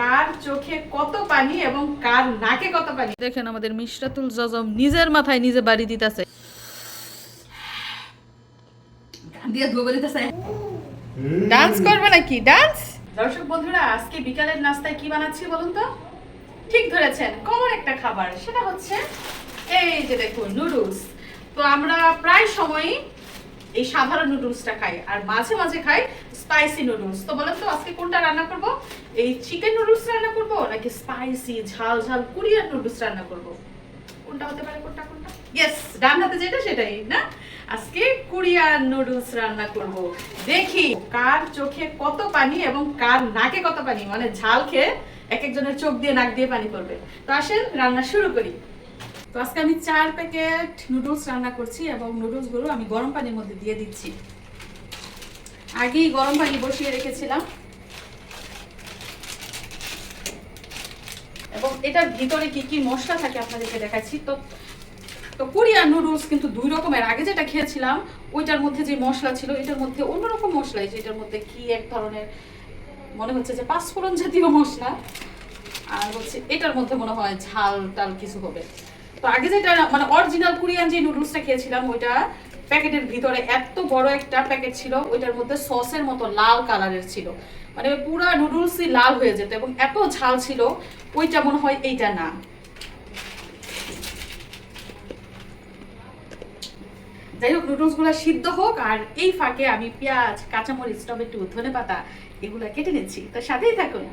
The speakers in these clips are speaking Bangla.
কার চোখে কত পানি এবং কার নাকে কত পানি? দেখেন আমাদের মিশরাতুল জজম নিজের মাথায় নিজে বাড়ি দিতেছে। দিতেছে ডান্স করবে নাকি? ডান্স দর্শক বন্ধুরা আজকে বিকালের নাস্তায় কি বানাচ্ছি বলুন তো? ঠিক ধরেছেন কমন একটা খাবার সেটা হচ্ছে এই যে দেখুন নুডলস তো আমরা প্রায় সময়ই এই সাধারণ নুডলসটা খাই আর মাঝে মাঝে খাই স্পাইসি নুডলস তো বলেন তো, আজকে কোনটা রান্না করব? এই চিকেন নুডলস রান্না করব, নাকি স্পাইসি ঝাল ঝাল কোরিয়ান নুডলস রান্না করব? কোনটা হতে পারে, কোনটা কোনটা? ইয়েস ডান হাতে যেটা সেটাই, না? আজকে কোরিয়ান নুডলস রান্না করব। দেখি কার চোখে কত পানি এবং কার নাকে কত পানি। মানে ঝাল খেয়ে এক একজনের চোখ দিয়ে, নাক দিয়ে পানি পড়বে। তো আসেন, রান্না শুরু করি। তো আজকে আমি চার প্যাকেট নুডলস রান্না করছি এবং নুডলসগুলো আমি গরম পানির মধ্যে দিয়ে দিচ্ছি। আগেই গরম পানি বসিয়ে রেখেছিলাম। এবং এটার ভিতরে কি কি মশলা থাকে আপনাদেরকে দেখাচ্ছি। তো তো কোরিয়ান নুডলস কিন্তু দুই রকমের। আগে যেটা খেয়েছিলাম, ওইটার মধ্যে যে মশলা ছিল, এটার মধ্যে অন্যরকম মশলা এটার মধ্যে কি এক ধরনের মনে হচ্ছে যে পাঁচফোড়ন জাতীয় মশলা। আর হচ্ছে এটার মধ্যে মনে হয় ঝাল টাল কিছু হবে। তো আগে যেটা মানে অরিজিনাল কোরিয়ান যে নুডলসটা খেয়েছিলাম, ওইটা প্যাকেটের ভিতরে এত বড় একটা প্যাকেট ছিল, ওইটার মধ্যে সসের মতো লাল কালারের ছিল। মানে পুরা নুডলসই লাল হয়ে যেত এবং এত ঝাল ছিল, ওইটা মনে হয় এইটা না। যাই হোক নুডলসগুলা সিদ্ধ হোক, আর এই ফাঁকে আমি পেঁয়াজ, কাঁচামরিচ, টমেটো ধনে পাতা এগুলা কেটে নিচ্ছি। তো সাথেই থাকুন।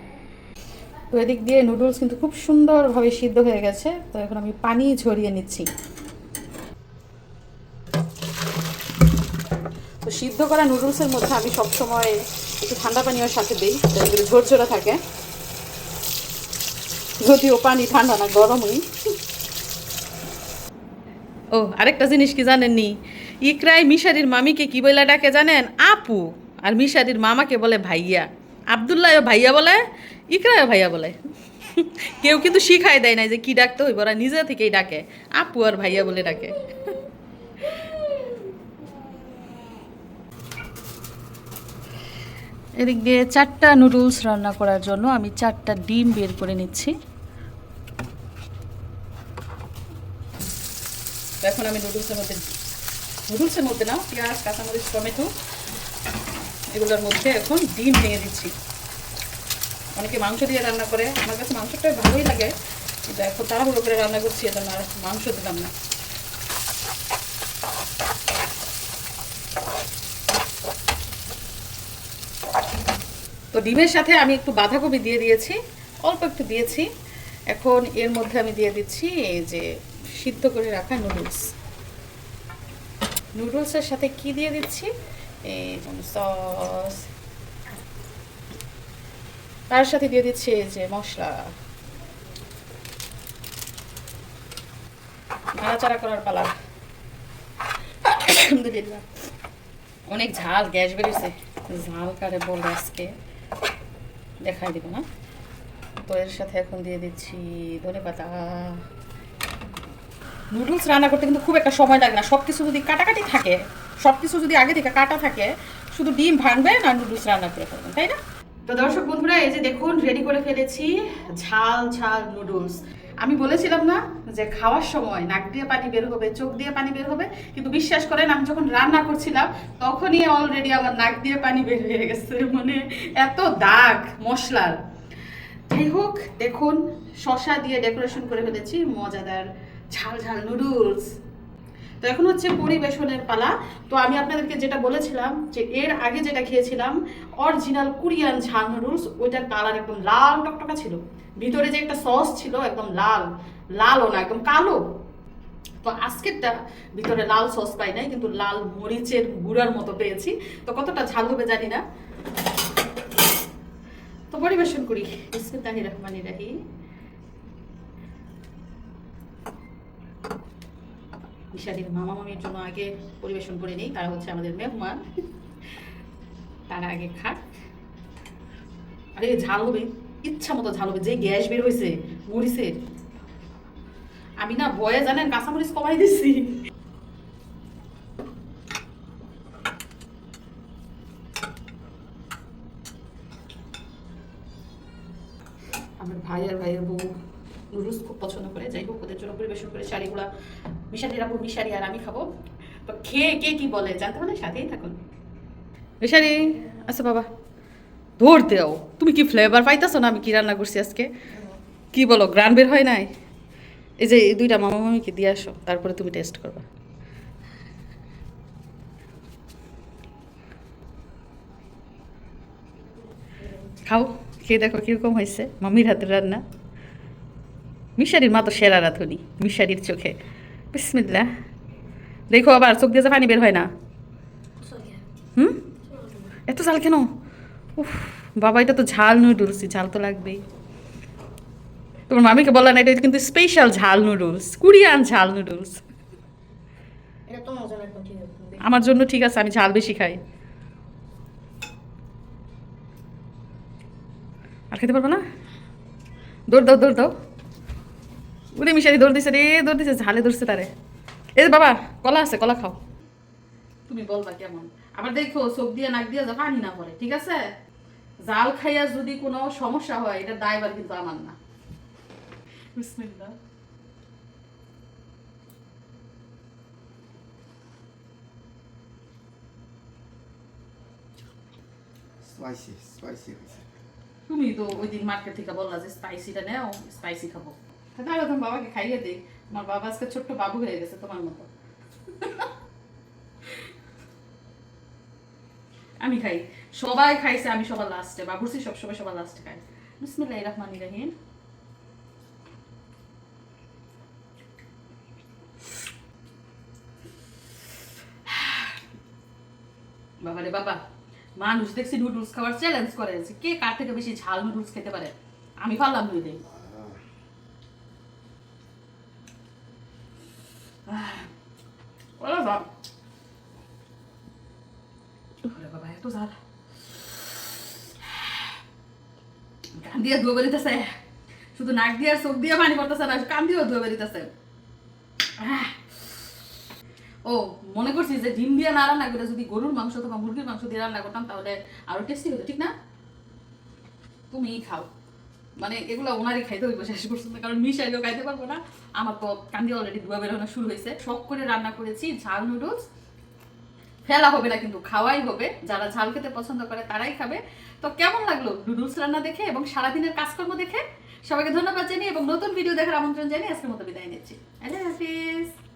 তো এদিক দিয়ে নুডলস কিন্তু খুব সুন্দরভাবে সিদ্ধ হয়ে গেছে। তো এখন আমি পানি ঝরিয়ে নিচ্ছি। সিদ্ধ করা নুডলসের মধ্যে আমি সবসময় একটু ঠান্ডা পানীয় সাথে দিই করে ঝরঝরা থাকে। যদিও পানি ঠান্ডা না, গরমই। ও, আরেকটা জিনিস কি জানেননি? ইকরাই মিশারির মামিকে কি বলে ডাকে জানেন? আপু। আর মিশারির মামাকে বলে ভাইয়া। আবদুল্লাহ ভাইয়া বলে ইকরায় ভাইয়া বলে। কেউ কিন্তু শিখাই দেয় না যে কি ডাকতে হইব, ওরা নিজে থেকেই ডাকে। আপু আর ভাইয়া বলে ডাকে। এদিক দিয়ে চারটা নুডলস রান্না করার জন্য আমি চারটা ডিম বের করে নিচ্ছি। এখন আমি নুডলসের মধ্যে নুডলসের মধ্যে না, পেঁয়াজ, কাঁচামরিচ, টমেটো এগুলোর মধ্যে এখন ডিম ভেঙে দিচ্ছি। অনেকে মাংস দিয়ে রান্না করে, আমার কাছে মাংসটা ভালোই লাগে, কিন্তু এখন তাড়াহুড়ো করে রান্না করছি এটা আর মাংস দিলাম না। তো ডিমের সাথে আমি একটু বাঁধাকপি দিয়ে দিয়েছি, অল্প একটু দিয়েছি। এখন এর মধ্যে আমি দিয়ে দিচ্ছি এই যে সিদ্ধ করে রাখা নুডলস। নুডলসের সাথে কি দিয়ে দিচ্ছি? এই সস। তার সাথে দিয়ে দিচ্ছি এই যে মশলা। নাড়াচাড়া করার পালা। অনেক ঝাল, গ্যাস বেরিয়েছে। ঝাল কারে বলে আজকে দেখাই দিব না। তো এর সাথে এখন দিয়ে দিচ্ছি ধনে পাতা। নুডলস রান্না করতে কিন্তু খুব একটা সময় লাগে না। সব কিছু যদি কাটাকাটি থাকে সব কিছু যদি আগে থেকে কাটা থাকে, শুধু ডিম ভাঙবেন আর নুডলস রান্না করে ফেলবেন, তাই না? তো দর্শক বন্ধুরা, এই যে দেখুন রেডি করে ফেলেছি ঝাল ঝাল নুডলস আমি বলেছিলাম না যে খাওয়ার সময় নাক দিয়ে পানি বের হবে, চোখ দিয়ে পানি বের হবে, কিন্তু বিশ্বাস করেন আমি যখন রান্না করছিলাম, তখনই অলরেডি আমার নাক দিয়ে পানি বের হয়ে গেছে। মানে এত দাগ, মশলার। যাই হোক, দেখুন শশা দিয়ে ডেকোরেশন করে ফেলেছি, মজাদার ঝাল ঝাল নুডলস তো এখন হচ্ছে পরিবেশনের পালা। তো আমি আপনাদেরকে যেটা বলেছিলাম যে এর আগে যেটা খেয়েছিলাম অরিজিনাল কোরিয়ান ঝাল নুডলস ওইটার কালার একদম লাল টকটকা ছিল। ভিতরে যে একটা সস ছিল একদম লাল, লালও না, একদম কালো। তো আজকেরটা ভিতরে লাল সস পাই নাই, কিন্তু লাল মরিচের গুঁড়ার মতো পেয়েছি। তো কতটা ঝাল হবে জানি না। তো পরিবেশন করি। বিসমিল্লাহির রহমানির রহিম। ঈশাদির মামা মামির জন্য আগে পরিবেশন করে নিই, তারা হচ্ছে আমাদের মেহমান। তারা আগে খাক। আরে ঝাল হবে, ইচ্ছা মতো ঝাল হবে, যে গ্যাস বের হয়েছে মরিচের আমি না ভয়ে জানেন কাঁচামরিচ কমাই দিচ্ছি আমার ভাই আর ভাইয়ের বউ নুডলস খুব পছন্দ করে। যাই হোক, ওদের জন্য পরিবেশন করে শাড়িগুলা মিশারির আপু মিশারি আর আমি খাব। তো খেয়ে কে কি বলে জানতে হলে সাথেই থাকুন। রেশারি আচ্ছা বাবা, ধর দেও, তুমি কি ফ্লেভার পাইতেছো না আমি কি রান্না করছি আজকে? কি বলো গ্রান বের হয় নাই? এই যে এই দুইটা মামা মামিকে দিয়ে আসো, তারপরে তুমি টেস্ট করবা। খাও, খেয়ে দেখো কীরকম হয়েছে মামির হাতের রান্না। মিশারির মা তো সেরা রাঁধুনি মিশারির চোখে। বিসমিল্লা দেখো আবার চোখ দিয়ে পানি বের হয় না। হুম? এত ঝাল কেন? উফ বাবা এটা তো ঝাল নুডলস ঝাল তো লাগবেই। তোমার মামিকে বললা না এটা কিন্তু স্পেশাল ঝাল নুডলস কোরিয়ান ঝাল নুডলস। আমার জন্য ঠিক আছে আমি ঝাল বেশি খাই। আর খেতে পারব না? দৌড় দাও দৌড় দাও। উড়ে মিশারি দৌড় দিছে রে দৌড় দিছে ঝালে ধরছে তারে। এই যে বাবা কলা আছে কলা খাও। তুমি বলবা কেমন? আবার দেখো চোখ দিয়ে নাক দিয়ে যা পানি না পড়ে ঠিক আছে? জাল খাইয়া যদি কোনো সমস্যা হয় এটা দায়বার কিন্তু আমার না। বিসমিল্লাহ। স্পাইসি স্পাইসি তুমি তো ওই দিন মার্কেট থেকে বললা যে স্পাইসিটা নেও স্পাইসি খাব। তোমার বাবাকে খাইয়ে দিই। তোমার বাবা আজকে ছোট্ট বাবু হয়ে গেছে তোমার মতো। আমি খাই। সবাই খাইছে, আমি সবার লাস্টে সবার লাস্টে খাই রহিম। বাবা রে বাবা মানুষ দেখছি নুডলস খাওয়ার চ্যালেঞ্জ করে। কে কার থেকে বেশি ঝাল নুডলস খেতে পারে? আমি পারলাম দুই বেরিতেছে শুধু নাক দিয়ে চোখ পানি পড়তেছে না কান দিয়েও ধুয়ে ও মনে করছি যে ডিম দিয়ে না রান্না করে যদি গরুর মাংস অথবা মুরগির মাংস দিয়ে রান্না করতাম তাহলে আরও টেস্টি হতো ঠিক না তুমিই খাও মানে এগুলো ওনারই খাইতে হইব, শেষ পর্যন্ত। কারণ মিশাইলেও খাইতে পারব না। আমার তো কান্দি অলরেডি ধোয়া বেরোনো শুরু হয়েছে। শখ করে রান্না করেছি, ঝাল নুডলস ফেলা হবে না কিন্তু, খাওয়াই হবে। যারা ঝাল খেতে পছন্দ করে, তারাই খাবে। তো কেমন লাগল নুডলস রান্না দেখে এবং সারাদিনের কাজকর্ম দেখে? সবাইকে ধন্যবাদ জানিয়ে এবং নতুন ভিডিও দেখার আমন্ত্রণ জানিয়ে আজকের মতো বিদায় নিচ্ছি। আল্লাহ হাফিজ।